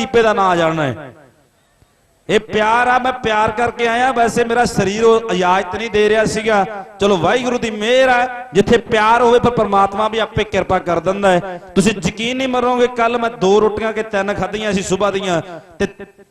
ਦੀਪੇ ਦਾ ਨਾਂ ਜਾਣਨਾ ਹੈ। ਇਹ ਪਿਆਰ ਆ, ਮੈਂ ਪਿਆਰ ਕਰਕੇ ਆਇਆ। ਵੈਸੇ ਮੇਰਾ ਸਰੀਰ ਉਹ ਇਜਾਜ਼ਤ ਨਹੀਂ ਦੇ ਰਿਹਾ ਸੀਗਾ। ਚਲੋ, ਵਾਹਿਗੁਰੂ ਦੀ ਮਿਹਰ ਹੈ ਜਿੱਥੇ ਪਿਆਰ ਹੋਵੇ ਪਰ ਪ੍ਰਮਾਤਮਾ ਵੀ ਆਪੇ ਕਿਰਪਾ ਕਰ ਦਿੰਦਾ ਹੈ। ਤੁਸੀਂ ਯਕੀਨ ਨਹੀਂ ਮੰਨੋਗੇ ਕੱਲ ਮੈਂ ਦੋ ਰੋਟੀਆਂ ਕੇ ਤਿੰਨ ਖਾਧੀਆਂ ਸੀ ਸਵੇਰ ਦੀਆਂ। ਤੇ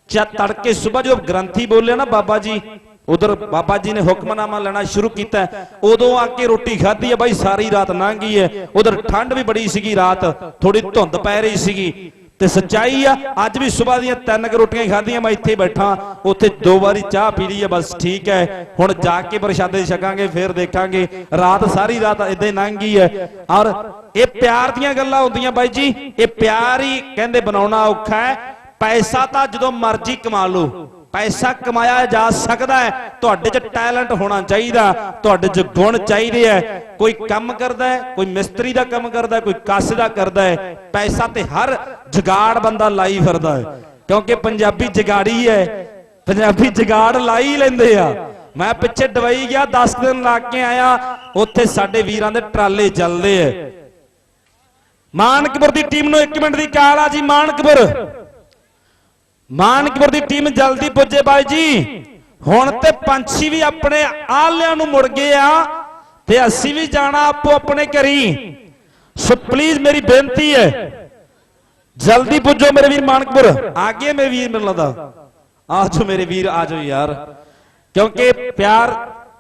ਚਾ ਤੜਕੇ ਸਵੇਰ ਜਦੋਂ ਗ੍ਰੰਥੀ ਬੋਲਿਆ ਨਾ ਬਾਬਾ ਜੀ, ਉਧਰ ਬਾਬਾ ਜੀ ਨੇ ਹੁਕਮਨਾਮਾ ਲੈਣਾ ਸ਼ੁਰੂ ਕੀਤਾ। ਉਦੋਂ ਆ ਕੇ ਰੋਟੀ ਖਾਧੀ ਹੈ ਬਾਈ, ਸਾਰੀ ਰਾਤ ਲੰਘ ਗਈ ਹੈ। ਉਧਰ ਠੰਡ ਵੀ ਬੜੀ ਸੀਗੀ ਰਾਤ। ਥੋੜੀ ਧੁੰਦ ਪੈ ਰਹੀ ਸੀਗੀ। ਤੇ ਸੱਚਾਈ ਆ, ਅੱਜ ਵੀ ਸਵੇਰ ਦੀਆਂ ਤਿੰਨ ਕੁ ਰੋਟੀਆਂ ਹੀ ਖਾਧੀਆਂ, ਮੈਂ ਇੱਥੇ ਹੀ ਬੈਠਾ, ਉੱਥੇ ਦੋ ਵਾਰੀ ਚਾਹ ਪੀ ਲਈ ਹੈ ਬਸ ਠੀਕ ਹੈ। ਹੁਣ ਜਾ ਕੇ ਪ੍ਰਸ਼ਾਦੇ ਛਕਾਂਗੇ, ਫਿਰ ਦੇਖਾਂਗੇ। ਰਾਤ ਸਾਰੀ ਰਾਤ ਇਦਾਂ ਹੀ ਲੰਘ ਗਈ ਹੈ। ਔਰ ਇਹ ਪਿਆਰ ਦੀਆਂ ਗੱਲਾਂ ਹੁੰਦੀਆਂ ਬਾਈ ਜੀ, ਇਹ ਪਿਆਰ ਹੀ ਕਹਿੰਦੇ ਬਣਾਉਣਾ ਔਖਾ ਹੈ, ਪੈਸਾ ਤਾਂ ਜਦੋਂ ਮਰਜ਼ੀ ਕਮਾ ਲਓ। ਪੈਸਾ ਕਮਾਇਆ ਜਾ ਸਕਦਾ ਹੈ, ਤੁਹਾਡੇ 'ਚ ਟੈਲੈਂਟ ਹੋਣਾ ਚਾਹੀਦਾ, ਤੁਹਾਡੇ 'ਚ ਗੁਣ ਚਾਹੀਦੇ ਹੈ। ਕੋਈ ਕੰਮ ਕਰਦਾ ਹੈ, ਕੋਈ ਮਿਸਤਰੀ ਦਾ ਕੰਮ ਕਰਦਾ ਹੈ, ਕੋਈ ਕੱਸ ਦਾ ਕਰਦਾ ਹੈ, ਪੈਸਾ ਤੇ ਹਰ ਜਗਾੜ ਬੰਦਾ ਲਾਈ ਫਿਰਦਾ ਹੈ। ਕਿਉਂਕਿ ਪੰਜਾਬੀ ਜਗਾੜੀ ਹੈ, ਪੰਜਾਬੀ ਜਗਾੜ ਲਾਈ ਲੈਂਦੇ ਆ। ਮੈਂ ਪਿੱਛੇ ਦਵਾਈ ਗਿਆ 10 ਦਿਨ ਲਾ ਕੇ ਆਇਆ, ਉੱਥੇ ਸਾਡੇ ਵੀਰਾਂ ਦੇ ਟਰਾਲੇ ਚੱਲਦੇ ਐ ਮਾਨਕਪੁਰ ਦੀ ਟੀਮ ਨੂੰ 1 ਮਿੰਟ ਦੀ ਕਾਲ ਆ ਜੀ, ਮਾਨਕਪੁਰ। ਮਾਨਕਪੁਰ ਦੀ ਟੀਮ ਜਲਦੀ ਪੁੱਜੇ ਬਾਈ ਜੀ। ਹੁਣ ਤੇ ਪੰਛੀ ਵੀ ਆਪਣੇ ਆਲਿਆਂ ਨੂੰ ਮੁੜ ਗਏ ਆ ਤੇ ਅਸੀਂ ਵੀ ਜਾਣਾ ਆਪੋ ਆਪਣੇ ਘਰੀ। ਸੋ ਪਲੀਜ਼ ਮੇਰੀ ਬੇਨਤੀ ਹੈ, ਜਲਦੀ ਪੁੱਜੋ ਮੇਰੇ ਵੀਰ ਮਾਨਕਪੁਰ। ਆਗੇ ਮੇਰੇ ਵੀਰ ਮੈਨੂੰ ਲੱਗਦਾ। ਆਜੋ ਮੇਰੇ ਵੀਰ, ਆ ਜਾਓ ਯਾਰ। ਕਿਉਂਕਿ ਪਿਆਰ,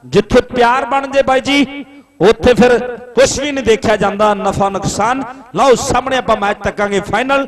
ਜਿੱਥੇ ਪਿਆਰ ਬਣ ਜੇ ਬਾਈ ਜੀ, ਉੱਥੇ ਫਿਰ ਕੁਝ ਵੀ ਨਹੀਂ ਦੇਖਿਆ ਜਾਂਦਾ, ਨਫਾ ਨੁਕਸਾਨ। ਲਓ ਸਾਹਮਣੇ ਆਪਾਂ ਮੈਚ ਤੱਕਾਂਗੇ ਫਾਈਨਲ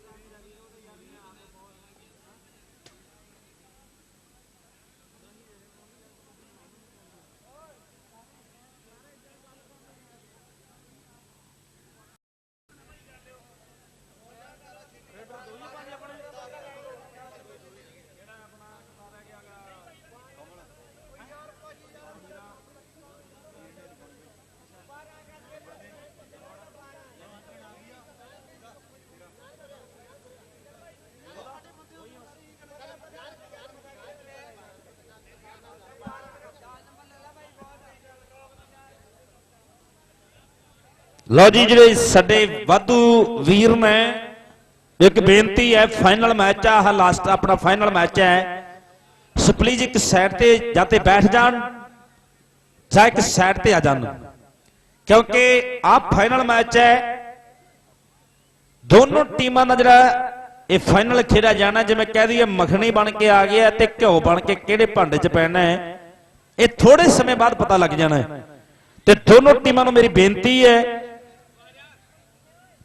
ਲਓ ਜੀ, ਜਿਹੜੇ ਸਾਡੇ ਵਾਧੂ ਵੀਰ ਨੇ, ਇੱਕ ਬੇਨਤੀ ਹੈ ਫਾਈਨਲ ਮੈਚ ਆ, ਆਹ ਲਾਸਟ ਆਪਣਾ ਫਾਈਨਲ ਮੈਚ ਹੈ। ਸੋ ਪਲੀਜ਼ ਇੱਕ ਸਾਈਡ ਤੇ ਜਾਂ ਤੇ ਬੈਠ ਜਾਣ, ਜਾਂ ਇੱਕ ਸਾਈਡ ਤੇ ਆ ਜਾਣ। ਕਿਉਂਕਿ ਆਹ ਫਾਈਨਲ ਮੈਚ ਹੈ, ਦੋਨੋਂ ਟੀਮਾਂ ਦਾ ਜਿਹੜਾ ਇਹ ਫਾਈਨਲ ਖੇਡਿਆ ਜਾਣਾ, ਜਿਵੇਂ ਕਹਿ ਦਈਏ ਮੱਖਣੀ ਬਣ ਕੇ ਆ ਗਿਆ ਤੇ ਘਿਓ ਬਣ ਕੇ ਕਿਹੜੇ ਭਾਂਡੇ 'ਚ ਪੈਣਾ ਹੈ, ਇਹ ਥੋੜੇ ਸਮੇਂ ਬਾਅਦ ਪਤਾ ਲੱਗ ਜਾਣਾ ਹੈ। ਤੇ ਦੋਨੋਂ ਟੀਮਾਂ ਨੂੰ ਮੇਰੀ ਬੇਨਤੀ ਹੈ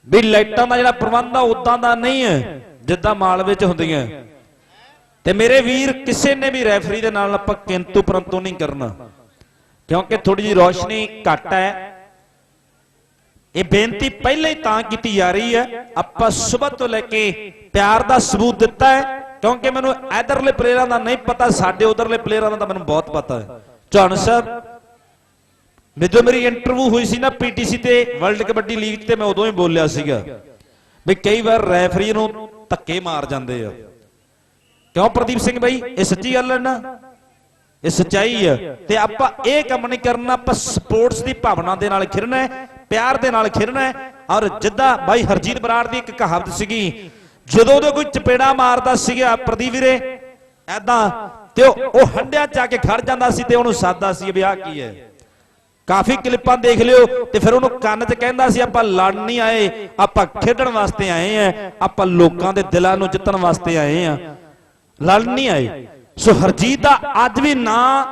ਵੀ ਲਾਈਟਾਂ ਦਾ ਜਿਹੜਾ ਪ੍ਰਬੰਧ ਆ ਉਦਾਂ ਦਾ ਨਹੀਂ ਹੈ, ਜਿੱਦਾਂ ਮਾਲਵੇ 'ਚ ਹੁੰਦੀਆਂ। ਤੇ ਮੇਰੇ ਵੀਰ ਕਿਸੇ ਨੇ ਵੀ ਰੈਫਰੀ ਦੇ ਨਾਲ ਆਪਾਂ ਕਿੰਤੂ ਪਰੰਤੂ ਨਹੀਂ ਕਰਨਾ। ਕਿਉਂਕਿ ਥੋੜੀ ਜਿਹੀ ਰੋਸ਼ਨੀ ਘੱਟ ਹੈ। ਇਹ ਬੇਨਤੀ ਪਹਿਲਾਂ ਹੀ ਤਾਂ ਕੀਤੀ ਜਾ ਰਹੀ ਹੈ, ਆਪਾਂ ਸਵੇਰ ਤੋਂ ਲੈ ਕੇ ਪਿਆਰ ਦਾ ਸਬੂਤ ਦਿੱਤਾ ਹੈ, ਕਿਉਂਕਿ ਮੈਨੂੰ ਇਧਰਲੇ ਪਲੇਅਰਾਂ ਦਾ ਨਹੀਂ ਪਤਾ, ਸਾਡੇ ਉਧਰਲੇ ਪਲੇਅਰਾਂ ਦਾ ਤਾਂ ਮੈਨੂੰ ਬਹੁਤ ਪਤਾ ਹੈ। ਚੌਹਾਨ ਸਾਹਿਬ ਜਦੋਂ ਮੇਰੀ ਇੰਟਰਵਿਊ ਹੋਈ ਸੀ ਨਾ ਪੀਟੀਸੀ ਤੇ ਵਰਲਡ ਕਬੱਡੀ ਲੀਗ ਤੇ ਮੈਂ ਉਦੋਂ ਹੀ ਬੋਲਿਆ ਸੀਗਾ ਵੀ ਕਈ ਵਾਰ ਰੈਫਰੀ ਨੂੰ ਧੱਕੇ ਮਾਰ ਜਾਂਦੇ ਆ। ਕਿਉਂ ਪ੍ਰਦੀਪ ਸਿੰਘ ਬਾਈ? ਇਹ ਸੱਚੀ ਗੱਲ ਹੈ ਨਾ। ਇਹ ਸੱਚਾਈ ਹੈ ਤੇ ਆਪਾਂ ਇਹ ਕੰਮ ਨਹੀਂ ਕਰਨਾ, ਆਪਾਂ ਸਪੋਰਟਸ ਦੀ ਭਾਵਨਾ ਦੇ ਨਾਲ ਖੇਡਣਾ ਹੈ, ਪਿਆਰ ਦੇ ਨਾਲ ਖੇਡਣਾ ਹੈ। ਔਰ ਜਿੱਦਾਂ ਬਾਈ ਹਰਜੀਤ ਬਰਾੜ ਦੀ ਇੱਕ ਕਹਾਵਤ ਸੀਗੀ, ਜਦੋਂ ਉਹਦੇ ਕੋਈ ਚਪੇੜਾ ਮਾਰਦਾ ਸੀਗਾ ਪ੍ਰਦੀਪ ਵੀਰੇ ਐਦਾਂ ਤੇ ਉਹ ਉਹ ਹੰਡਿਆਂ ਚ ਆ ਕੇ ਖੜ ਜਾਂਦਾ ਸੀ ਤੇ ਉਹਨੂੰ ਸਾਦਾ ਸੀ ਵੀ ਆਹ ਕੀ ਹੈ। ਕਾਫੀ ਕਲਿੱਪਾਂ ਦੇਖ ਲਿਓ ਤੇ ਫਿਰ ਉਹਨੂੰ ਕੰਨ 'ਚ ਕਹਿੰਦਾ ਸੀ, ਆਪਾਂ ਲੜ ਨਹੀਂ ਆਏ, ਆਪਾਂ ਖੇਡਣ ਵਾਸਤੇ ਆਏ ਆ, ਆਪਾਂ ਲੋਕਾਂ ਦੇ ਦਿਲਾਂ ਨੂੰ ਜਿੱਤਣ ਵਾਸਤੇ ਆਏ ਆ। ਲੜ ਨਹੀਂ ਆਏ। ਸੋ ਹਰਜੀਤ ਦਾ ਅੱਜ ਵੀ ਨਾਂ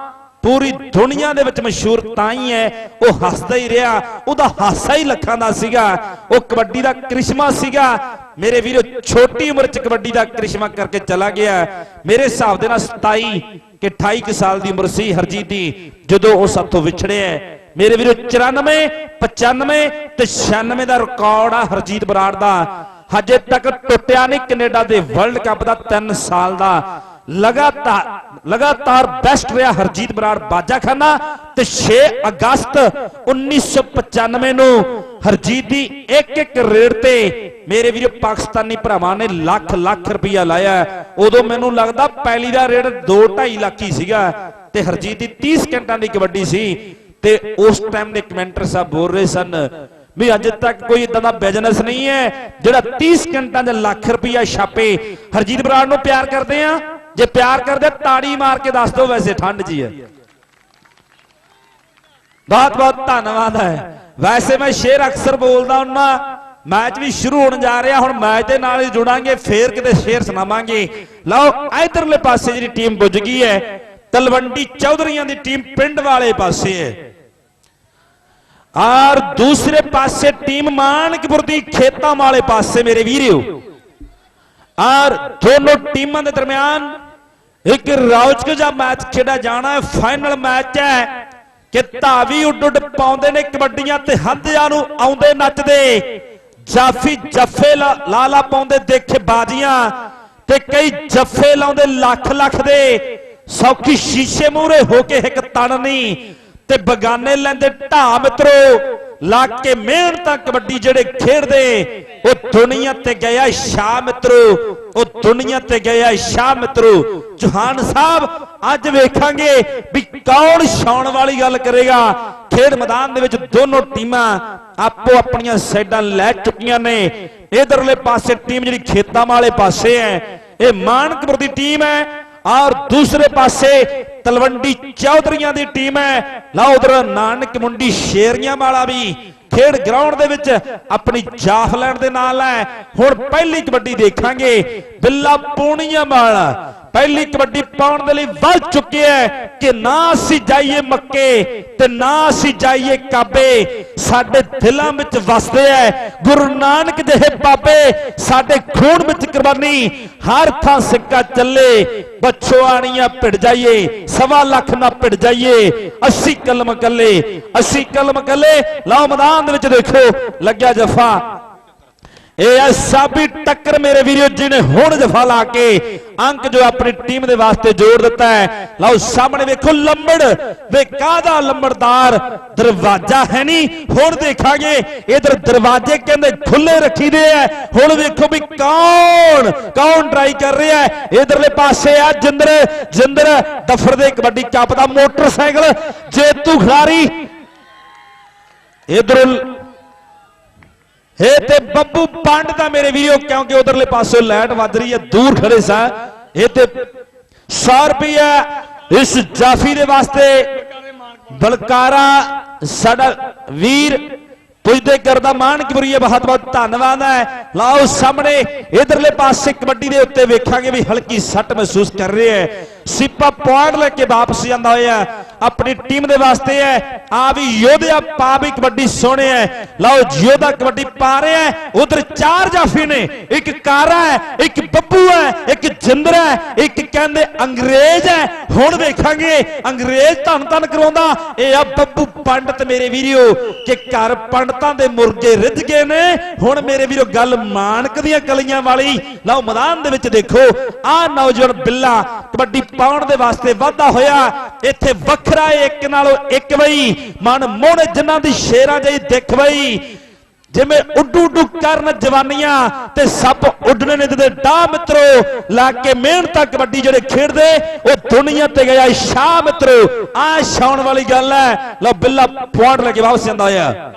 ਪੂਰੀ ਦੁਨੀਆ ਦੇ ਵਿੱਚ ਮਸ਼ਹੂਰ ਤਾਂ ਹੀ ਹੈ। ਉਹ ਹੱਸਦਾ ਹੀ ਰਿਹਾ, ਉਹਦਾ ਹਾਸਾ ਹੀ ਲੱਖਾਂ ਦਾ ਸੀਗਾ। ਉਹ ਕਬੱਡੀ ਦਾ ਕ੍ਰਿਸ਼ਮਾ ਸੀਗਾ। ਮੇਰੇ ਵੀਰੋ, ਛੋਟੀ ਉਮਰ 'ਚ ਕਬੱਡੀ ਦਾ ਕ੍ਰਿਸ਼ਮਾ ਕਰਕੇ ਚਲਾ ਗਿਆ। ਮੇਰੇ ਹਿਸਾਬ ਦੇ ਨਾਲ 27 ਕਿ 28 ਕੁ ਸਾਲ ਦੀ ਉਮਰ ਸੀ ਹਰਜੀਤ ਦੀ, ਜਦੋਂ ਉਹ ਸਭ ਤੋਂ ਵਿਛੜਿਆ ਮੇਰੇ ਵੀਰੋ 94 95 ਤੇ 96 ਦਾ ਰਿਕਾਰਡ ਆ ਹਰਜੀਤ ਬਰਾੜ ਦਾ। ਹਜੇ ਤੱਕ ਟੁੱਟਿਆ ਨਹੀਂ ਕੈਨੇਡਾ ਦੇ ਵਰਲਡ ਕੱਪ ਦਾ 3 ਸਾਲ ਦਾ। ਲਗਾਤਾਰ ਲਗਾਤਾਰ ਬੈਸਟ ਰਿਹਾ ਹਰਜੀਤ ਬਰਾੜ ਬਾਜਾਖਾਨਾ ਤੇ 6 ਅਗਸਤ 1995 ਨੂੰ ਹਰਜੀਤ ਦੀ ਇੱਕ ਇੱਕ ਰੇਡ ਤੇ ਮੇਰੇ ਵੀਰੋ ਪਾਕਿਸਤਾਨੀ ਭਰਾਵਾਂ ਨੇ ਲੱਖ ਲੱਖ ਰੁਪਇਆ ਲਾਇਆ। ਉਦੋਂ ਮੈਨੂੰ ਲੱਗਦਾ ਪਹਿਲੀ ਦਾ ਰੇਡ 2.5 ਲੱਖ ਹੀ ਸੀਗਾ ਤੇ ਹਰਜੀਤ ਦੀ 30 ਸਕਿੰਟਾਂ ਦੀ ਕਬੱਡੀ ਸੀ। ਤੇ ਉਸ ਟਾਈਮ ਦੇ ਕਮੈਂਟਰ ਸਾਹਿਬ ਬੋਲ ਰਹੇ ਸਨ ਵੀ ਅੱਜ ਤੱਕ ਕੋਈ ਇਦਾਂ ਦਾ ਬਿਜ਼ਨਸ ਨਹੀਂ ਹੈ ਜਿਹੜਾ 30 ਸਕਿੰਟਾਂ ਦੇ ਲੱਖ ਰੁਪਇਆ ਛਾਪੇ। ਹਰਜੀਤ ਬਰਾੜ ਨੂੰ ਪਿਆਰ ਕਰਦੇ ਆ ਜੇ ਪਿਆਰ ਕਰਦੇ ਤਾੜੀ ਮਾਰ ਕੇ ਦੱਸ ਦਿਓ ਵੈਸੇ ਠੰਡ 'ਚ ਹੈ ਬਹੁਤ ਬਹੁਤ ਧੰਨਵਾਦ ਹੈ। ਵੈਸੇ ਮੈਂ ਸ਼ੇਰ ਅਕਸਰ ਬੋਲਦਾ ਹੁੰਨਾ ਮੈਚ ਵੀ ਸ਼ੁਰੂ ਹੋਣ ਜਾ ਰਿਹਾ, ਹੁਣ ਮੈਚ ਦੇ ਨਾਲ ਹੀ ਜੁੜਾਂਗੇ, ਫੇਰ ਕਿਤੇ ਸ਼ੇਰ ਸੁਣਾਵਾਂਗੇ। ਲਓ, ਇਧਰਲੇ ਪਾਸੇ ਜਿਹੜੀ ਟੀਮ ਪੁੱਜ ਗਈ ਹੈ, ਤਲਵੰਡੀ ਚੌਧਰੀਆਂ ਦੀ ਟੀਮ ਪਿੰਡ ਵਾਲੇ ਪਾਸੇ ਹੈ। ਔਰ ਦੂਸਰੇ ਪਾਸੇ ਟੀਮ ਮਾਨਕਪੁਰ ਦੀ ਖੇਤਾਂ ਵਾਲੇ ਪਾਸੇ ਮੇਰੇ ਵੀਰਿਓ। ਔਰ ਦੋਨੋਂ ਟੀਮਾਂ ਦੇ ਦਰਮਿਆਨ ਇੱਕ ਰੌਚਕ ਜਿਹਾ ਮੈਚ ਖੇਡਿਆ ਜਾਣਾ ਹੈ। ਫਾਈਨਲ ਮੈਚ ਹੈ ਕਿ ਧਾਵੀ ਉੱਡ ਉੱਡ ਪਾਉਂਦੇ ਨੇ ਕਬੱਡੀਆਂ ਤੇ ਹੰਦਿਆਂ ਨੂੰ ਆਉਂਦੇ ਨੱਚਦੇ। ਜਾਫੀ ਜੱਫੇ ਲਾ ਲਾ ਲਾ ਪਾਉਂਦੇ ਦੇਖੇ ਬਾਜੀਆਂ ਤੇ ਕਈ ਜੱਫੇ ਲਾਉਂਦੇ ਲੱਖ ਲੱਖ ਦੇ। ਸੌਖੀ ਸ਼ੀਸ਼ੇ ਮੂਹਰੇ ਹੋ ਕੇ ਇੱਕ ਤਣ ਨਹੀਂ। ਤੇ ਬਗਾਨੇ ਲੈਂਦੇ ਢਾ ਮਿੱਤਰੋ, ਲਾ ਕੇ ਮਿਹਨਤਾਂ ਕਬੱਡੀ ਜਿਹੜੇ ਖੇਡਦੇ, ਉਹ ਦੁਨੀਆ ਤੇ ਗਿਆ ਸ਼ਾਹ ਮਿੱਤਰੋ, ਉਹ ਦੁਨੀਆ ਤੇ ਗਿਆ ਸ਼ਾਹ ਮਿੱਤਰੋ। ਜਹਾਨ ਸਾਹਿਬ, ਅੱਜ ਵੇਖਾਂਗੇ ਵੀ ਕੌਣ ਛਾਉਣ ਵਾਲੀ ਗੱਲ ਕਰੇਗਾ। ਖੇਡ ਮੈਦਾਨ ਦੇ ਵਿੱਚ ਦੋਨੋਂ ਟੀਮਾਂ ਆਪੋ ਆਪਣੀਆਂ ਸਾਈਡਾਂ ਲੈ ਚੁੱਕੀਆਂ ਨੇ। ਇਧਰਲੇ ਪਾਸੇ ਟੀਮ ਜਿਹੜੀ ਖੇਤਾਂ ਵਾਲੇ ਪਾਸੇ ਹੈ, ਇਹ ਮਾਨਕਪੁਰ ਦੀ ਟੀਮ ਹੈ ਔਰ ਦੂਸਰੇ ਪਾਸੇ ਤਲਵੰਡੀ ਚੌਧਰੀਆਂ ਦੀ ਟੀਮ ਹੈ। ਲਓ ਉਧਰ ਨਾਨਕ ਮੁੰਡੀ ਸ਼ੇਰੀਆਂ ਵਾਲਾ ਵੀ ਖੇਡ ਗਰਾਊਂਡ ਦੇ ਵਿੱਚ ਆਪਣੀ ਜਾਫ ਲੈਣ ਦੇ ਨਾਲ ਹੈ। ਹੁਣ ਪਹਿਲੀ ਕਬੱਡੀ ਦੇਖਾਂਗੇ। ਬਿੱਲਾ ਪੂਣੀਆਂ ਵਾਲਾ ਪਹਿਲੀ ਕਬੱਡੀ ਪਾਉਣ ਦੇ ਲਈ ਵੱਧ ਚੁੱਕਿਆ ਹੈ ਕਿ ਨਾ ਅਸੀਂ ਜਾਈਏ ਮੱਕੇ ਤੇ ਨਾ ਅਸੀਂ ਜਾਈਏ ਕਾਬੇ। ਸਾਡੇ ਦਿਲਾਂ ਵਿੱਚ ਵਸਦੇ ਐ ਗੁਰੂ ਨਾਨਕ ਜਿਹੇ ਬਾਬੇ, ਸਾਡੇ ਖੂਨ ਵਿੱਚ ਕੁਰਬਾਨੀ। ਹਰ ਥਾਂ ਸਿੱਕਾ ਚੱਲੇ ਬਛੋਆਣੀਆਂ ਭਿੜ ਜਾਈਏ, ਸਵਾ ਲੱਖ ਨਾ ਭਿੜ ਜਾਈਏ। 80 ਕਲਮ ਕੱਲੇ 80 ਕਲਮ ਕੱਲੇ ਲਓ ਮੈਦਾਨ ਦੇ ਵਿੱਚ ਦੇਖੋ, ਲੱਗਿਆ ਜਫਾ। ਇਹ ਹੈ ਸਾਬੀ ਟੱਕਰ ਮੇਰੇ ਵੀਰੋ, ਜਿਹਨੇ ਹੁਣ ਜਫਾ ਲਾ ਕੇ ਅੰਕ ਜੋ ਆਪਣੀ ਟੀਮ ਦੇ ਵਾਸਤੇ ਜੋੜ ਦਿੱਤਾ ਹੈ। ਲਓ, ਸਾਹਮਣੇ ਵੇਖੋ ਲੰਬੜ। ਵੇ ਕਾਦਾ ਲੰਬੜਦਾਰ? ਦਰਵਾਜ਼ਾ ਹੈ ਨਹੀਂ। ਹੁਣ ਦੇਖਾਂਗੇ, ਇਧਰ ਦਰਵਾਜ਼ੇ ਕਹਿੰਦੇ ਖੁੱਲੇ ਰੱਖੀਦੇ ਐ ਹੁਣ ਵੇਖੋ ਵੀ ਕੌਣ ਕੌਣ ਟਰਾਈ ਕਰ ਰਿਹਾ ਹੈ। ਇਧਰਲੇ ਪਾਸੇ ਆ ਜਿੰਦਰ। ਜਿੰਦਰ ਦਫਰ ਦੇ ਕਬੱਡੀ ਕੱਪ ਦਾ ਮੋਟਰਸਾਈਕਲ। ਜੇਤੂ ਖਿਡਾਰੀ। ਇਧਰ ਇਹ ਤੇ ਬੱਬੂ ਪੰਡ ਦਾ ਮੇਰੇ ਵੀਰੋ, ਕਿਉਂਕਿ ਉਧਰਲੇ ਪਾਸੇ ਲਾਈਟ ਵੱਜ ਰਹੀ ਹੈ, ਦੂਰ ਖੜੇ ਸਾਂ। ਇਹ ਤੇ 100 ਰੁਪਇਆ ਇਸ ਜਾਫੀ ਦੇ ਵਾਸਤੇ ਬਲਕਾਰਾ ਸਾਡਾ ਵੀਰ ਪੁੱਜਦੇ ਕਰਦਾ ਮਾਨਕਪੁਰੀਏ ਬਹੁਤ ਬਹੁਤ ਧੰਨਵਾਦ ਹੈ। ਲਾਓ ਸਾਹਮਣੇ ਇਧਰਲੇ ਪਾਸੇ ਕਬੱਡੀ ਦੇ ਉੱਤੇ ਵੇਖਾਂਗੇ ਵੀ ਹਲਕੀ ਸੱਟ ਮਹਿਸੂਸ ਕਰ ਰਿਹਾ ਹੈ। ਸਿੱਪਾ ਪੁਆਇੰਟ ਲੈ ਕੇ ਵਾਪਸ ਜਾਂਦਾ ਹੋਇਆ ਆਪਣੀ ਟੀਮ ਦੇ ਵਾਸਤੇ ਹੈ। ਆ ਵੀ ਯੋਧਿਆ ਪਾ ਵੀ ਕਬੱਡੀ ਸੋਹਣੇ ਹੈ। ਲਓ ਯੋਧਾ ਕਬੱਡੀ ਪਾ ਰਿਹਾ ਹੈ। ਉਧਰ ਚਾਰ ਜਾਫੀ ਨੇ। ਇੱਕ ਕਾਰਾ ਹੈ, ਇੱਕ ਬੱਬੂ ਹੈ, ਇੱਕ ਜਿੰਦਰ ਹੈ, ਇੱਕ ਕਹਿੰਦੇ ਅੰਗਰੇਜ਼ ਹੈ। ਹੁਣ ਵੇਖਾਂਗੇ, ਅੰਗਰੇਜ਼ ਧੰਨ ਧੰਨ ਕਰਾਉਂਦਾ। ਇਹ ਆ ਬੱਬੂ ਪੰਡਤ ਮੇਰੇ ਵੀਰਿਓ, ਕਿ ਘਰ ਪੰਡਤ ਦੇ ਮੁਰਗੇ ਰਿੱਝ ਗਏ ਨੇ। ਹੁਣ ਮੇਰੇ ਵੀਰੋ, ਗੱਲ ਮਾਨਕ ਦੀਆਂ ਕਲੀਆਂ ਵਾਲੀ। ਲਓ, ਮੈਦਾਨ ਦੇ ਵਿੱਚ ਦੇਖੋ। ਆਹ ਨੌਜਵਾਨ ਬਿੱਲਾ ਕਬੱਡੀ ਪਾਉਣ ਦੇ ਵਾਸਤੇ ਵਾਧਾ ਹੋਇਆ। ਇੱਥੇ ਵੱਖਰਾ ਇੱਕ ਨਾਲੋਂ ਇੱਕ ਵਈ ਮਨ ਮੋਹਣੇ ਜਿਨ੍ਹਾਂ ਦੀ ਸ਼ੇਰਾਂ ਜਿਹੀ ਦਿੱਖ ਵਈ ਜਿਵੇਂ ਉੱਡੂ ਉੱਡੂ ਕਰਨ ਜਵਾਨੀਆਂ ਤੇ ਸੱਪ ਉੱਡਣੇ ਨੇ ਤੇ ਡਾ ਮਿੱਤਰੋ, ਲਾ ਕੇ ਮਿਹਨਤਾਂ ਕਬੱਡੀ ਜਿਹੜੇ ਖੇਡਦੇ, ਉਹ ਦੁਨੀਆ ਤੇ ਗਿਆ ਸ਼ਾਹ ਮਿੱਤਰੋ। ਆ ਛਾਉਣ ਵਾਲੀ ਗੱਲ ਹੈ। ਲਓ, ਬਿੱਲਾ ਪੁਆਇੰਟ ਲੈ ਕੇ ਵਾਪਸ ਜਾਂਦਾ ਹੋਇਆ।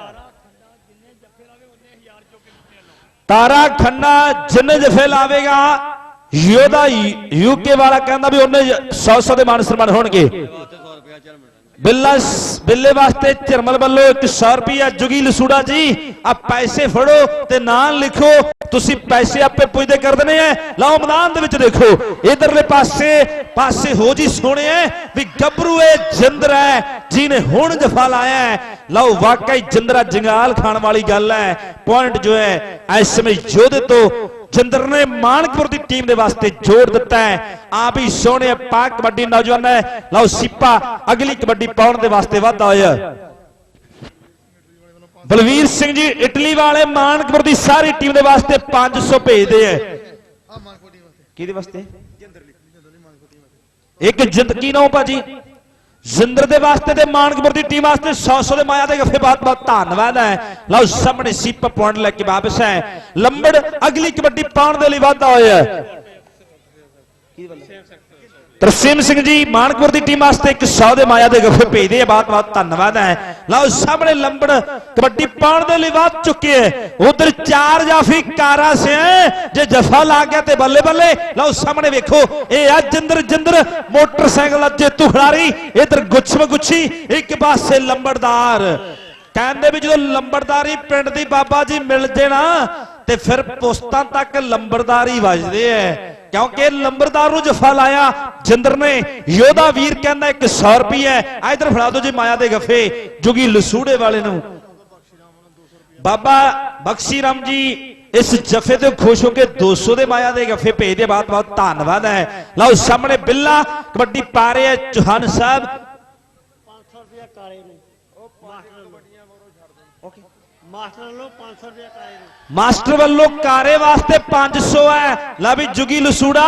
ਤਾਰਾ ਖੰਨਾ ਜਿੰਨੇ ਜਫੇ ਲਾਵੇਗਾ ਯੋਧਾ ਯੂਕੇ ਵਾਲਾ ਕਹਿੰਦਾ ਵੀ ਉਹਨੇ 100 100 ਦੇ ਮਾਨ ਸਨਮਾਨ ਹੋਣਗੇ। ਬਿੱਲਾ ਬਿੱਲੇ ਵਾਸਤੇ ਝਰਮਲ ਵੱਲੋਂ 100 ਰੁਪਿਆ ਜੁਗੀ ਲਸੂੜਾ ਜੀ। ਆ ਪੈਸੇ ਫੜੋ ਤੇ ਨਾਂ ਲਿਖੋ। ਤੁਸੀਂ ਪੈਸੇ ਆਪੇ ਪੁੱਜਦੇ ਕਰ ਦਨੇ ਐ ਲਓ ਮੈਦਾਨ ਦੇ ਵਿੱਚ ਦੇਖੋ। ਇਧਰਲੇ ਪਾਸੇ ਪਾਸੇ ਹੋ ਜੀ ਸੋਹਣੇ ਐ ਵੀ ਗੱਭਰੂ ਏ ਜਿੰਦਰਾ ਜਿਹਨੇ ਹੁਣ ਜਫਾ ਲਾਇਆ ਹੈ। ਲਓ ਵਾਕਈ ਜਿੰਦਰਾ ਜੰਗਾਲ ਖਾਣ ਵਾਲੀ ਗੱਲ ਹੈ। ਪੁਆਇੰਟ ਜੋ ਹੈ, ਇਸ ਸਮੇਂ ਯੋਧੇ ਤੋਂ ਜਿੰਦਰ ਨੇ ਮਾਨਕਪੁਰ ਦੀ ਟੀਮ ਦੇ ਵਾਸਤੇ ਜੋੜ ਦਿੱਤਾ ਹੈ ਆ ਵੀ ਸੋਹਣੇ ਪਾਕ ਕਬੱਡੀ ਨੌਜਵਾਨ ਹੈ ਲਓ ਸਿੱਪਾ ਅਗਲੀ ਕਬੱਡੀ ਪਾਉਣ ਦੇ ਵਾਸਤੇ ਵਾਧਾ ਹੋਇਆ ਬਲਵੀਰ ਸਿੰਘ ਜੀ ਇਟਲੀ ਵਾਲੇ ਮਾਨਕਪੁਰ ਦੀ ਸਾਰੀ ਟੀਮ ਦੇ ਵਾਸਤੇ 500 ਭੇਜਦੇ ਐ ਆ ਮਾਨਕੋਟੀ ਵਾਸਤੇ ਕਿਹਦੇ ਵਾਸਤੇ ਇੱਕ ਜ਼ਿੰਦਗੀ ਨਾਮ ਭਾਜੀ ਜ਼ਿੰਦਰ ਦੇ ਵਾਸਤੇ ਤੇ ਮਾਨਕਪੁਰ ਦੀ ਟੀਮ ਵਾਸਤੇ 100 ਦੇ ਮਾਇਆ ਦੇ ਗੱਫੇ ਬਹੁਤ ਬਹੁਤ ਧੰਨਵਾਦ ਹੈ। ਲਓ ਸਾਹਮਣੇ ਸੀਪ ਪੁਆਇੰਟ ਲੈ ਕੇ ਵਾਪਸ ਹੈ। ਲੰਬੜ ਅਗਲੀ ਕਬੱਡੀ ਪਾਉਣ ਦੇ ਲਈ ਵਾਧਾ ਹੋਇਆ ਹੈ। ਤਰਸੀਮ ਸਿੰਘ ਜੀ, ਮਾਨਕਪੁਰ ਦੀ ਟੀਮ ਵਾਸਤੇ 100 ਦੇ ਮਾਇਆ ਦੇ ਗੱਫੇ ਭੇਜਦੇ ਆ, ਬਹੁਤ ਬਹੁਤ ਧੰਨਵਾਦ ਹੈ। ਲਓ, ਸਾਹਮਣੇ ਲੰਬੜ ਕਬੱਡੀ ਪਾਉਣ ਦੇ ਲਈ ਵੱਧ ਚੁੱਕੇ ਹੈ। ਉਧਰ ਚਾਰ ਜਾਫੀ ਕਾਰਾ ਸੇ ਜੇ ਜਫਾ ਲੱਗ ਗਿਆ ਤੇ ਬੱਲੇ ਬੱਲੇ। ਲਓ, ਸਾਹਮਣੇ ਵੇਖੋ, ਇਹ ਆ ਜਿੰਦਰ ਜਿੰਦਰ, ਮੋਟਰਸਾਈਕਲ ਦਾ ਤੂੰ ਖਿਡਾਰੀ, ਇਧਰ ਗੁੱਛਮ ਗੁੱਛੀ ਇੱਕ ਪਾਸੇ ਲੰਬੜਦਾਰ। ਕਹਿੰਦੇ ਵੀ ਜਦੋਂ ਲੰਬੜਦਾਰੀ ਪਿੰਡ ਦੀ ਬਾਬਾ ਜੀ ਮਿਲ ਜੇ ਨਾ, ਤੇ ਫਿਰ ਪੁਸਤਾਂ ਤੱਕ ਲੰਬੜਦਾਰੀ ਵੱਜਦੇ ਐ ਕਿਉਂਕਿ ਲੰਬੜਦਾਰ ਨੂੰ ਜਫਾ ਲਾਇਆ ਜਿੰਦਰ ਨੇ ਯੋਧਾ ਵੀਰ ਕਹਿੰਦਾ 100 ਰੁਪਏ ਇਧਰ ਫੜਾ ਦਿਓ ਜੀ ਮਾਇਆ ਦੇ ਗੱਫੇ ਜੁਗੀ ਲਸੂੜੇ ਵਾਲੇ ਨੂੰ। ਬਾਬਾ ਬਖਸ਼ੀ ਰਾਮ ਜੀ, ਇਸ ਜਫੇ ਤੇ ਖੁਸ਼ ਹੋ ਕੇ 200 ਦੇ ਮਾਇਆ ਦੇ ਗੱਫੇ ਭੇਜਦੇ ਬਹੁਤ ਬਹੁਤ ਧੰਨਵਾਦ ਹੈ। ਲਓ ਸਾਹਮਣੇ ਬਿੱਲਾ, ਕਬੱਡੀ ਪਾ ਰਹੇ ਆ ਚੌਹਾਨ ਸਾਹਿਬ 500 ਰੁਪਇਆ ਕਾਲੇ ਨੂੰ ਮਾਸਟਰ ਓਕੇ ਮਾਸਟਰ ਲੋ 500 ਰੁਪਇਆ ਕਾਲੇ ਮਾਸਟਰ ਵੱਲੋਂ ਕਾਰੇ ਵਾਸਤੇ 500 ਹੈ। ਲਾ ਵੀ ਜੁਗੀ ਲਸੂੜਾ,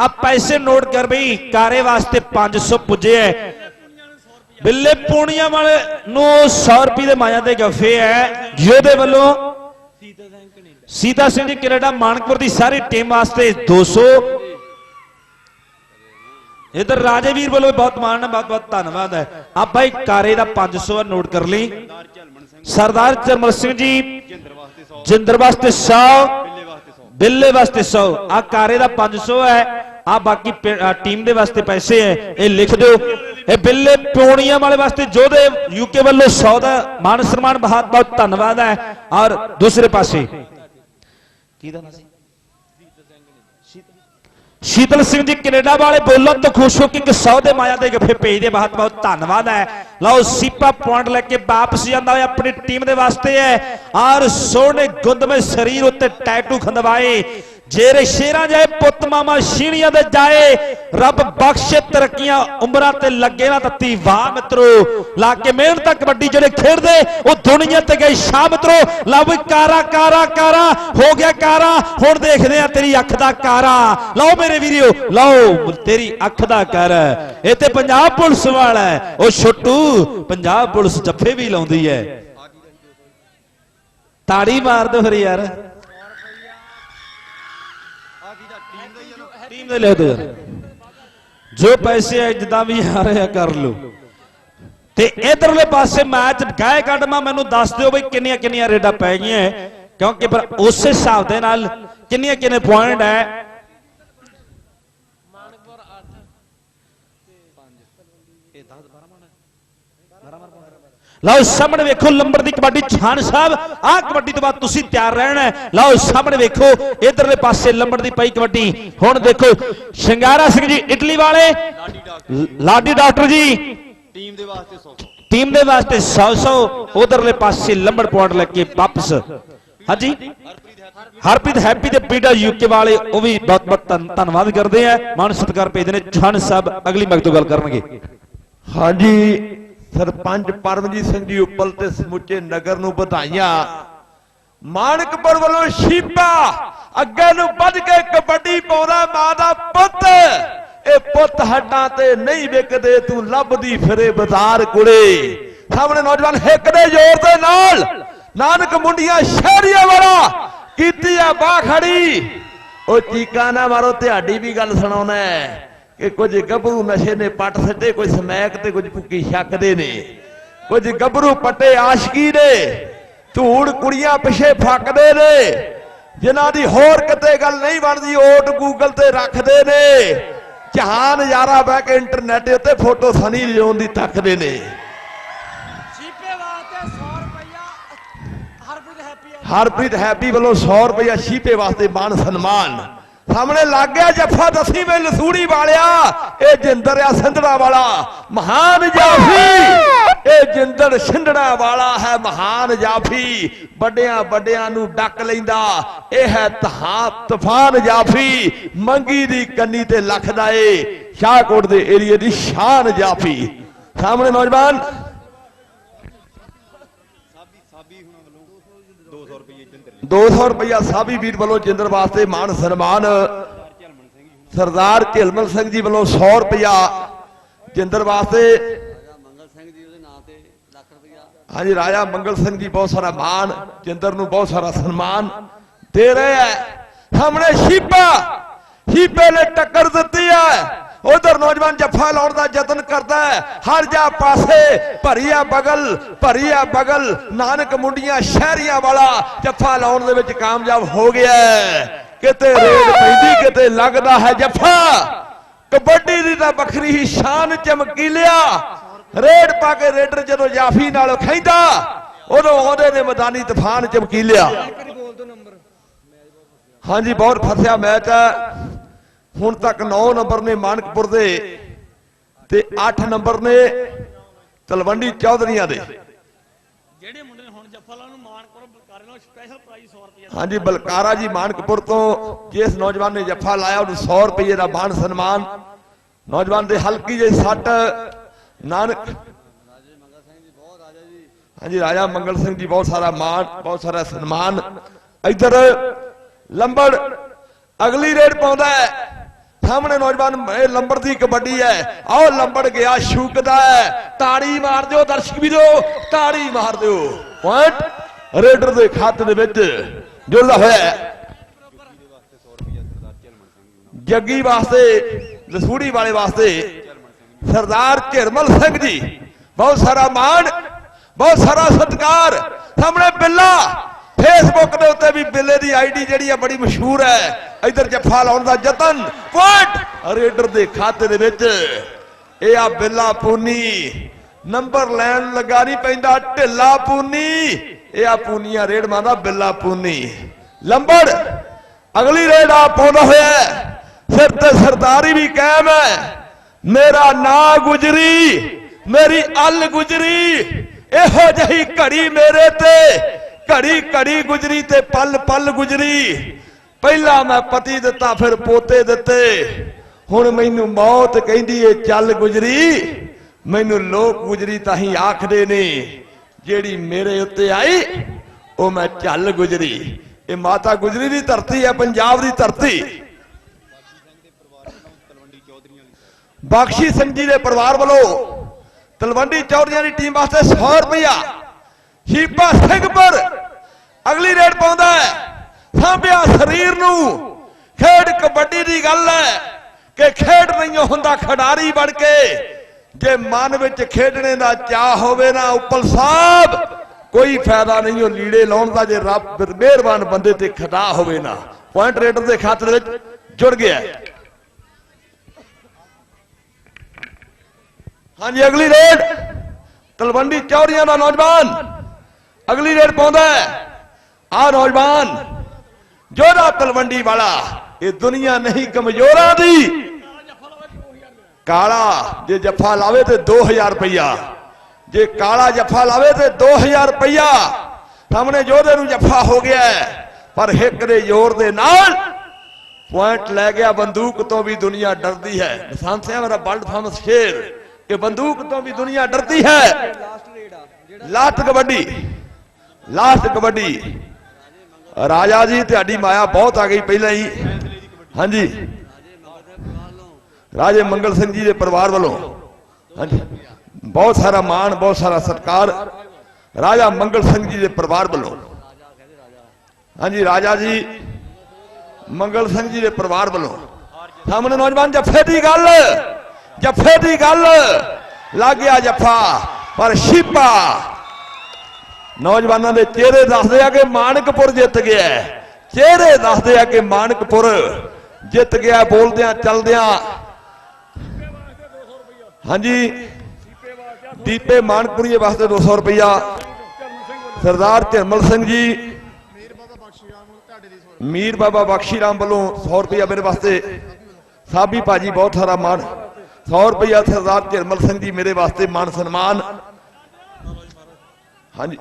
ਆ ਪੈਸੇ ਨੋਟ ਕਰ ਬਈ, ਕਾਰੇ ਵਾਸਤੇ 500 ਪੁੱਜੇ ਹੈ ਬਿੱਲੇ ਪੂਣੀਆਂ ਵਾਲੇ ਨੂੰ 100 ਰੁਪਏ ਦੇ ਮਾਇਆ ਦੇ ਗੱਫੇ ਹੈ ਜਿਹਦੇ ਵੱਲੋਂ ਸੀਤਾ ਸਿੰਘ ਜੀ ਕੈਨੇਡਾ, ਮਾਨਕਪੁਰ ਦੀ ਸਾਰੀ ਟੀਮ ਵਾਸਤੇ 200 ਇਧਰ ਰਾਜੇਵੀਰ ਵੱਲੋਂ ਵੀ ਬਹੁਤ ਮਾਣ ਹੈ ਬਹੁਤ ਬਹੁਤ ਧੰਨਵਾਦ ਹੈ ਆ ਭਾਈ ਕਾਰੇ ਦਾ 500 ਹੈ ਨੋਟ ਕਰ ਲਈ ਸਰਦਾਰ ਚਰਮਲ ਸਿੰਘ ਜੀ ਜਿੰਦਰ ਵਾਸਤੇ 100 ਬਿੱਲੇ ਵਾਸਤੇ 100 ਆ ਕਾਰੇ ਦਾ 500 ਹੈ ਆ ਬਾਕੀ ਪਿੰ- ਆਹ ਟੀਮ ਦੇ ਵਾਸਤੇ ਪੈਸੇ ਹੈ ਇਹ ਲਿਖ ਦਿਓ ਇਹ ਬਿੱਲੇ ਪੌਣੀਆਂ ਵਾਲੇ ਵਾਸਤੇ ਜੋਧੇ ਯੂਕੇ ਵੱਲੋਂ 100 ਦਾ ਮਾਨ ਸਨਮਾਨ ਬਹੁਤ ਬਹੁਤ ਧੰਨਵਾਦ ਹੈ ਔਰ ਦੂਸਰੇ ਪਾਸੇ ਕਿਹਦਾ ਨਾਮ ਸੀ ਸ਼ੀਤਲ ਸਿੰਘ ਜੀ ਕੈਨੇਡਾ ਵਾਲੇ ਬੋਲਣ ਤੋਂ ਖੁਸ਼ ਹੋ ਕੇ ਇੱਕ 100 ਦੇ ਮਾਇਆ ਦੇ ਗੱਫੇ ਭੇਜਦੇ ਬਹੁਤ ਬਹੁਤ ਧੰਨਵਾਦ ਹੈ। ਲਓ, ਸੀਪਾ ਪੁਆਇੰਟ ਲੈ ਕੇ ਵਾਪਸ ਜਾਂਦਾ ਹੋਇਆ, ਆਪਣੀ ਟੀਮ ਦੇ ਵਾਸਤੇ ਹੈ। ਔਰ ਸੋਹਣੇ ਗੁੰਦਵੇਂ ਸਰੀਰ ਉੱਤੇ ਟੈਟੂ ਖੰਦਵਾਏ। ਜੇਰੇ ਸ਼ੇਰਾਂ ਜਾਏ, ਪੁੱਤ ਮਾਮਾ ਸ਼ੀਣੀਆਂ ਦੇ ਜਾਏ, ਰੱਬ ਬਖਸ਼ੇ ਤਰੱਕੀਆਂ ਉਮਰਾਂ ਤੇ ਲੱਗੇ ਨਾ ਤੱਤੀ ਵਾਹ ਮਿੱਤਰੋ। ਲਾ ਕੇ ਮਿਹਨਤ ਕਬੱਡੀ ਜਿਹੜੇ ਖੇਡਦੇ, ਉਹ ਦੁਨੀਆ ਤੇ ਗਏ ਸ਼ਾਹ ਮਿੱਤਰੋ। ਲਓ ਕਾਰਾ ਕਾਰਾ ਕਾਰਾ, ਹੋ ਗਿਆ ਕਾਰਾ, ਹੁਣ ਦੇਖਦੇ ਆ ਤੇਰੀ ਅੱਖ ਦਾ ਕਾਰਾ। ਲਓ ਮੇਰੇ ਵੀਰਿਓ, ਲਓ ਤੇਰੀ ਅੱਖ ਦਾ ਕਰ। ਇਹ ਤੇ ਪੰਜਾਬ ਪੁਲਿਸ ਵਾਲਾ ਉਹ ਛੋਟੂ ਪੰਜਾਬ ਪੁਲਿਸ ਜੱਫੇ ਵੀ ਲਾਉਂਦੀ ਹੈ। ਤਾੜੀ ਮਾਰ ਦੋ ਫਿਰ ਯਾਰ। ਟੀਮ ਦੇ ਲਿਖ ਦੋ। ਯਾਰ ਜੋ ਪੈਸੇ ਹੈ ਜਿੱਦਾਂ ਵੀ ਆ ਰਹੇ ਆ, ਕਰ ਲਓ। ਤੇ ਇਧਰਲੇ ਪਾਸੇ ਮੈਚ ਗਾਏ ਕੱਢਮਾ ਮੈਨੂੰ ਦੱਸ ਦਿਓ ਬਈ ਕਿੰਨੀਆਂ ਕਿੰਨੀਆਂ ਰੇਡਾਂ ਪੈ ਗਈਆਂ ਕਿਉਂਕਿ ਫਿਰ ਉਸੇ ਹਿਸਾਬ ਦੇ ਨਾਲ ਕਿੰਨੀਆਂ ਕਿੰਨੇ ਪੁਆਇੰਟ ਹੈ ਲਓ ਸਾਹਮਣੇ ਵੇਖੋ ਲੰਬਰ ਦੀ ਕਬੱਡੀ ਛਾਨ ਸਾਹਿਬ ਆਹ ਕਬੱਡੀ ਤੋਂ ਬਾਅਦ ਤੁਸੀਂ ਤਿਆਰ ਰਹਿਣਾ। ਲਓ ਸਾਹਮਣੇ ਵੇਖੋ ਇਧਰਲੇ ਪਾਸੇ ਲੰਬਰ ਦੀ ਪਈ ਕਬੱਡੀ। ਹੁਣ ਦੇਖੋ ਸ਼ਿੰਗਾਰਾ ਸਿੰਘ ਜੀ ਇਟਲੀ ਵਾਲੇ ਲਾਡੀ ਡਾਕਟਰ ਜੀ। ਟੀਮ ਦੇ ਵਾਸਤੇ 100 ਟੀਮ ਦੇ ਵਾਸਤੇ 100 100 ਉਧਰਲੇ ਪਾਸੇ ਲੰਬੜ ਪੁਆਇੰਟ ਲੈ ਕੇ ਵਾਪਸ। ਹਾਂਜੀ? ਹਰਪ੍ਰੀਤ ਹੈਪੀ ਤੇ ਪੀਡਾ ਯੂਕੇ ਵਾਲੇ ਉਹ ਵੀ ਬਹੁਤ ਬਹੁਤ ਧੰਨ- ਧੰਨਵਾਦ ਕਰਦੇ ਆ। ਮਾਨ ਸਤਿਕਾਰ ਭੇਜਦੇ ਨੇ ਛਣ ਸਾਹਿਬ ਅਗਲੀ ਮੈਚ ਤੋਂ ਗੱਲ ਕਰਨਗੇ। ਹਾਂਜੀ ਸਰਪੰਚ ਪਰਮਜੀਤ ਸਿੰਘ ਜੀ ਉੱਪਲ ਤੇ ਸਮੁੱਚੇ ਨਗਰ ਨੂੰ ਵਧਾਈਆਂ। ਮਾਨਕਪੁਰ ਵੱਲੋਂ ਸ਼ੀਪਾ, ਅੱਗੇ ਨੂੰ ਵੱਧ ਕੇ ਕਬੱਡੀ ਪਾਉਂਦਾ ਮਾਂ ਦਾ ਪੁੱਤ। ਇਹ ਪੁੱਤ ਹੱਡਾਂ ਤੇ ਨਹੀਂ ਵਿਕਦੇ, ਤੂੰ ਲੱਭਦੀ ਫਿਰੇ ਬਾਜ਼ਾਰ ਕੁੜੇ ਸਾਹਮਣੇ ਨੌਜਵਾਨ ਹਿੱਕ ਦੇ ਜ਼ੋਰ ਦੇ ਨਾਲ, ਨਾਨਕ ਮੁੰਡੀਆਂ ਸ਼ਹਿਰੀਆਂ ਵਾਲਾ ਕੀਤੀ ਆ ਬਾਹ ਖੜੀ ਉਹ ਚੀਕਾ ਨਾ ਮਾਰੋ, ਤੁਹਾਡੀ ਵੀ ਗੱਲ ਸੁਣਾਉਣਾ ਹੈ। ਕਿ ਕੁਝ ਗੱਭਰੂ ਨਸ਼ੇ ਨੇ ਪੱਟ ਸੱਟੇ ਕੋਈ ਸਮੈਕ ਤੇ ਕੁਝ ਭੁੱਕੀ ਛੱਕਦੇ ਨੇ। ਕੁਝ ਗੱਭਰੂ ਪੱਟੇ ਆਸ਼ਕੀ ਦੇ ਧੂੜ ਕੁੜੀਆਂ ਪਿਛੇ ਫੱਕਦੇ ਨੇ। ਜਿਨ੍ਹਾਂ ਦੀ ਹੋਰ ਕਿਤੇ ਗੱਲ ਨਹੀਂ ਬਣਦੀ ਓਟ ਗੂਗਲ ਤੇ ਰੱਖਦੇ ਨੇ। ਜਹਾਨ ਯਾਰਾ ਬਹਿ ਕੇ ਇੰਟਰਨੈਟ ਉੱਤੇ ਫੋਟੋ ਸਨੀ ਲਿਓਨ ਦੀ ਤੱਕਦੇ ਨੇ। ਸ਼ੀਪੇ ਵਾਸਤੇ 100 ਰੁਪਇਆ ਹਰਪ੍ਰੀਤ ਹੈਪੀ ਹਰਪ੍ਰੀਤ ਹੈਪੀ ਵੱਲੋਂ 100 ਰੁਪਇਆ ਸ਼ੀਪੇ ਵਾਸਤੇ ਮਾਨ ਸਨਮਾਨ। ਸਾਹਮਣੇ ਲੱਗ ਗਿਆ ਜੱਫਾ ਦਸੀ ਵੇ ਲਸੂੜੀ ਵਾਲਿਆ। ਇਹ ਜਿੰਦਰ ਆ ਸਿੰਧੜਾ ਵਾਲਾ, ਮਹਾਨ ਜਾਫੀ। ਇਹ ਜਿੰਦਰ ਸਿੰਧੜਾ ਵਾਲਾ ਹੈ ਮਹਾਨ ਜਾਫੀ। ਵੱਡਿਆਂ ਵੱਡਿਆਂ ਨੂੰ ਡੱਕ ਲੈਂਦਾ। ਇਹ ਹੈ ਤਹਾ ਤੂਫਾਨ ਜਾਫੀ। ਮੰਗੀ ਦੀ ਕੰਨੀ ਤੇ ਲੱਖ ਦਾ ਏ। ਸ਼ਾਹਕੋਟ ਦੇ ਏਰੀਏ ਦੀ ਸ਼ਾਨ ਜਾਫੀ। ਸਾਹਮਣੇ ਨੌਜਵਾਨ 200 ਰੁਪਇਆ ਸਾਬੀ ਵੀਰ ਵੱਲੋਂ ਜਿੰਦਰ ਵਾਸਤੇ ਮਾਨ ਸਨਮਾਨ। ਸਰਦਾਰ ਝਿਲਮਲ ਸਿੰਘ ਜੀ ਵੱਲੋਂ 100 ਰੁਪਇਆ ਜਿੰਦਰ ਵਾਸਤੇ। ਹਾਂਜੀ, ਰਾਜਾ ਮੰਗਲ ਸਿੰਘ ਜੀ ਬਹੁਤ ਸਾਰਾ ਮਾਨ ਜਿੰਦਰ ਨੂੰ ਬਹੁਤ ਸਾਰਾ ਸਨਮਾਨ ਦੇ ਰਹੇ ਹੈ। ਸਾਹਮਣੇ ਸ਼ੀਪਾ, ਸ਼ੀਪੇ ਨੇ ਟੱਕਰ ਦਿੱਤੀ ਹੈ। ਉਧਰ ਨੌਜਵਾਨ ਜੱਫਾ ਲਾਉਣ ਦਾ ਯਤਨ ਕਰਦਾ ਹੈ। ਹਰ ਜਾ ਪਾਸੇ ਭਰੀਆ ਬਗਲ ਭਰੀਆ ਬਗਲ, ਨਾਨਕ ਮੁੰਡੀਆਂ ਸ਼ਹਿਰੀਆਂ ਵਾਲਾ ਜੱਫਾ ਲਾਉਣ ਦੇ ਵਿੱਚ ਕਾਮਯਾਬ ਹੋ ਗਿਆ ਕਿਤੇ ਰੇਡ ਪੈਂਦੀ, ਕਿਤੇ ਲੱਗਦਾ ਹੈ ਜੱਫਾ। ਕਬੱਡੀ ਦੀ ਤਾਂ ਵੱਖਰੀ ਹੀ ਸ਼ਾਨ ਚਮਕੀਲਿਆ। ਰੇਡ ਪਾ ਕੇ ਰੇਡਰ ਜਦੋਂ ਜਾਫੀ ਨਾਲ ਖੈਂਦਾ ਉਦੋਂ ਆਉਂਦੇ ਨੇ ਮੈਦਾਨੀ ਤੂਫਾਨ ਚਮਕੀਲਿਆ। ਹਾਂਜੀ, ਬਹੁਤ ਫਸਿਆ ਮੈਚ ਹੈ। ਹੁਣ ਤੱਕ 9 ਨੰਬਰ ਨੇ ਮਾਨਕਪੁਰ ਦੇ ਤੇ 8 ਨੰਬਰ ਨੇ ਤਲਵੰਡੀ ਚੌਧਰੀਆਂ ਦੇ। ਜਿਹੜੇ ਮੁੰਡੇ ਨੇ ਹੁਣ ਜੱਫਾ ਲਾਉਣ ਨੂੰ ਮਾਣ ਕਰੋ ਬਲਕਾਰੇ ਨਾਲ ਸਪੈਸ਼ਲ ਪ੍ਰਾਈਜ਼ 100 ਰੁਪਏ ਹਾਂਜੀ ਬਲਕਾਰਾ ਜੀ ਮਾਨਕਪੁਰ ਤੋਂ ਜਿਸ ਨੌਜਵਾਨ ਨੇ ਜੱਫਾ ਲਾਇਆ ਉਹਨੂੰ 100 ਰੁਪਏ ਦਾ ਮਾਨ ਸਨਮਾਨ। ਨੌਜਵਾਨ ਦੇ ਹਲਕੀ ਜਿਹੀ ਸੱਟ ਨਾਨਕ। ਹਾਂਜੀ ਰਾਜਾ ਮੰਗਲ ਸਿੰਘ ਜੀ ਬਹੁਤ ਸਾਰਾ ਮਾਣ ਬਹੁਤ ਸਾਰਾ ਸਨਮਾਨ। ਇੱਧਰ ਲੰਬੜ ਅਗਲੀ ਰੇਡ ਪਾਉਂਦਾ ਹੈ। ਸਾਹਮਣੇ ਨੌਜਵਾਨ, ਇਹ ਲੰਬੜ ਦੀ ਕਬੱਡੀ ਹੈ। ਆਓ ਲੰਬੜ ਗਿਆ ਸ਼ੂਕਦਾ ਹੈ। ਤਾੜੀ ਮਾਰ ਦਿਓ ਦਰਸ਼ਕ ਵੀਰੋ, ਤਾੜੀ ਮਾਰ ਦਿਓ। ਪੁਆਇੰਟ ਰੇਡਰ ਦੇ ਖਾਤੇ ਦੇ ਵਿੱਚ ਜੁੜਦਾ ਹੋਇਆ ਜੱਗੀ ਵਾਸਤੇ, ਲਸੂੜੀ ਵਾਲੇ ਵਾਸਤੇ ਸਰਦਾਰ ਝਿਰਮਲ ਸਿੰਘ ਜੀ, ਬਹੁਤ ਸਾਰਾ ਮਾਣ, ਬਹੁਤ ਸਾਰਾ ਸਤਿਕਾਰ। ਸਾਹਮਣੇ ਬਿੱਲਾ ਫੇਸਬੁੱਕ ਦੇ ਉੱਤੇ ਵੀ ਬਿੱਲੇ ਦੀ ਆਈਡੀ ਜਿਹੜੀ ਆ ਬੜੀ ਮਸ਼ਹੂਰ ਹੈ। ਇਧਰ ਜੱਫਾ ਲਾਉਣ ਦਾ ਯਤਨ। ਪੁਆਇੰਟ ਰੇਡਰ ਦੇ ਖਾਤੇ ਦੇ ਵਿੱਚ ਇਹ ਆ ਬਿੱਲਾ ਪੂਨੀ। ਨੰਬਰ ਲੈਣ ਲੱਗਾ ਨਹੀਂ ਪੈਂਦਾ, ਢਿੱਲਾ ਪੂਨੀ। ਇਹ ਆ ਪੂਨੀਆ ਰੇਡ ਮਾਰਦਾ ਬਿੱਲਾ ਪੂਨੀ। ਲੰਬੜ, ਅਗਲੀ ਰੇਡ ਆ ਪਾਉਂਦਾ ਹੋਇਆ ਸਿਰ ਤੇ ਸਰਦਾਰੀ ਵੀ ਕਾਇਮ ਹੈ। ਮੇਰਾ ਨਾ ਗੁਜਰੀ, ਮੇਰੀ ਅਲ ਗੁਜਰੀ। ਇਹੋ ਜਹੀ ਘੜੀ ਮੇਰੇ ਤੇ ਘੜੀ ਘੜੀ ਗੁਜਰੀ ਤੇ ਪਲ ਪਲ ਗੁਜਰੀ। ਪਹਿਲਾਂ ਮੈਂ ਪਤੀ ਦਿੱਤਾ, ਫਿਰ ਪੋਤੇ ਦਿੱਤੇ। ਹੁਣ ਮੈਨੂੰ ਮੌਤ ਕਹਿੰਦੀ ਏ, ਚੱਲ ਗੁਜਰੀ। ਮੈਨੂੰ ਲੋਕ ਗੁਜਰੀ ਤਾਂ ਹੀ ਆਖਦੇ ਨੇ, ਜਿਹੜੀ ਮੇਰੇ ਉੱਤੇ ਆਈ, ਉਹ ਮੈਂ ਚੱਲ ਗੁਜਰੀ। ਇਹ ਮਾਤਾ ਗੁਜਰੀ ਦੀ ਧਰਤੀ ਹੈ ਪੰਜਾਬ ਦੀ ਧਰਤੀ। ਤਲਵੰਡੀ ਬਖਸ਼ੀ ਸਿੰਘ ਜੀ ਦੇ ਪਰਿਵਾਰ ਵੱਲੋਂ ਤਲਵੰਡੀ ਚੌਧਰੀਆਂ ਦੀ ਟੀਮ ਵਾਸਤੇ 100 ਰੁਪਇਆ ਸ਼ੀਪਾ ਸਿੰਘਪੁਰ ਅਗਲੀ ਰੇਡ ਪਾਉਂਦਾ ਹੈ। ਸਾਂਭਿਆ ਸਰੀਰ ਨੂੰ। ਖੇਡ ਕਬੱਡੀ ਦੀ ਗੱਲ ਹੈ ਕਿ ਖੇਡ ਨਹੀਂ ਹੁੰਦਾ, ਖਿਡਾਰੀ ਬਣ ਕੇ। ਜੇ ਮਨ ਵਿੱਚ ਖੇਡਣੇ ਦਾ ਚਾਹ ਹੋਵੇ ਨਾ, ਉੱਪਲ ਸਾਹਿਬ, ਕੋਈ ਫਾਇਦਾ ਨਹੀਂ ਉਹ ਲੀੜੇ ਲਾਉਣ ਦਾ। ਜੇ ਰੱਬ ਮਿਹਰਬਾਨ ਬੰਦੇ ਤੇ ਖਦਾ ਹੋਵੇ ਨਾ ਪੁਆਇੰਟ ਰੇਡਰ ਦੇ ਖਾਤੇ ਵਿੱਚ ਜੁੜ ਗਿਆ ਹਾਂਜੀ, ਅਗਲੀ ਰੇਡ। ਤਲਵੰਡੀ ਚੌਰੀਆਂ ਦਾ ਨੌਜਵਾਨ। ਅਗਲੀ ਰੇਡ ਪਾਉਂਦਾ ਹੈ। ਆ ਨੌਜਵਾਨ ਜੋਧਾ ਤਲਵੰਡੀ ਵਾਲਾ ਇਹ ਦੁਨੀਆ ਨਹੀਂ ਕਮਜ਼ੋਰਾਂ ਦੀ। ਕਾਲਾ ਜੇ ਜੱਫਾ ਲਾਵੇ ਤੇ 2000 ਰੁਪਇਆ ਜੇ ਕਾਲਾ ਜੱਫਾ ਲਾਵੇ ਤੇ 2000 ਰੁਪਇਆ ਸਾਹਮਣੇ ਜੋਧੇ ਨੂੰ ਜੱਫਾ ਹੋ ਗਿਆ। ਪਰ ਹਿੱਕ ਦੇ ਜ਼ੋਰ ਦੇ ਨਾਲ ਪੁਆਇੰਟ ਲੈ ਗਿਆ। ਬੰਦੂਕ ਤੋਂ ਵੀ ਦੁਨੀਆ ਡਰਦੀ ਹੈ। ਨਿਸ਼ਾਨ ਸਿੰਘ ਮੇਰਾ ਵਰਲਡ ਫੇਮਸ ਸ਼ੇਰ ਕਿ ਬੰਦੂਕ ਤੋਂ ਵੀ ਦੁਨੀਆ ਡਰਦੀ ਹੈ। ਲਾਸਟ ਕਬੱਡੀ। ਲਾਸਟ ਕਬੱਡੀ। ਰਾਜਾ ਜੀ, ਤੁਹਾਡੀ ਮਾਇਆ ਬਹੁਤ ਆ ਗਈ ਪਹਿਲਾਂ ਹੀ। ਹਾਂਜੀ। ਰਾਜੇ ਮੰਗਲ ਸਿੰਘ ਜੀ ਦੇ ਪਰਿਵਾਰ ਵੱਲੋਂ। ਹਾਂਜੀ। ਬਹੁਤ ਸਾਰਾ ਮਾਣ, ਬਹੁਤ ਸਾਰਾ ਸਤਿਕਾਰ। ਰਾਜਾ ਮੰਗਲ ਸਿੰਘ ਜੀ ਦੇ ਪਰਿਵਾਰ ਵੱਲੋਂ। ਹਾਂਜੀ, ਰਾਜਾ ਜੀ, ਮੰਗਲ ਸਿੰਘ ਜੀ ਦੇ ਪਰਿਵਾਰ ਵੱਲੋਂ। ਸਾਹਮਣੇ ਨੌਜਵਾਨ, ਜੱਫੇ ਦੀ ਗੱਲ। ਜੱਫੇ ਦੀ ਗੱਲ। ਲੱਗ ਗਿਆ ਜੱਫਾ। ਪਰ ਸ਼ੀਪਾ ਨੌਜਵਾਨਾਂ ਦੇ ਚਿਹਰੇ ਦੱਸਦੇ ਆ ਕਿ ਮਾਨਕਪੁਰ ਜਿੱਤ ਗਿਆ ਚਿਹਰੇ ਦੱਸਦੇ ਆ ਕਿ ਮਾਨਕਪੁਰ ਜਿੱਤ ਗਿਆ, ਬੋਲਦਿਆਂ ਚਲਦਿਆਂ। ਹਾਂਜੀ। ਦੀਪੇ ਮਾਨਕਪੁਰੀਏ ਵਾਸਤੇ 200 ਰੁਪਇਆ ਸਰਦਾਰ ਝਰਮਲ ਸਿੰਘ ਜੀ। ਮੀਰ ਬਾਬਾ ਬਖਸ਼ੀ ਰਾਮ ਵੱਲੋਂ 100 ਰੁਪਇਆ ਮੇਰੇ ਵਾਸਤੇ। ਸਾਬੀ ਭਾਜੀ ਬਹੁਤ ਸਾਰਾ ਮਾਣ। 100 ਰੁਪਇਆ ਸਰਦਾਰ ਝਰਮਲ ਸਿੰਘ ਜੀ ਮੇਰੇ ਵਾਸਤੇ ਮਾਣ ਸਨਮਾਨ। ਹਾਂਜੀ।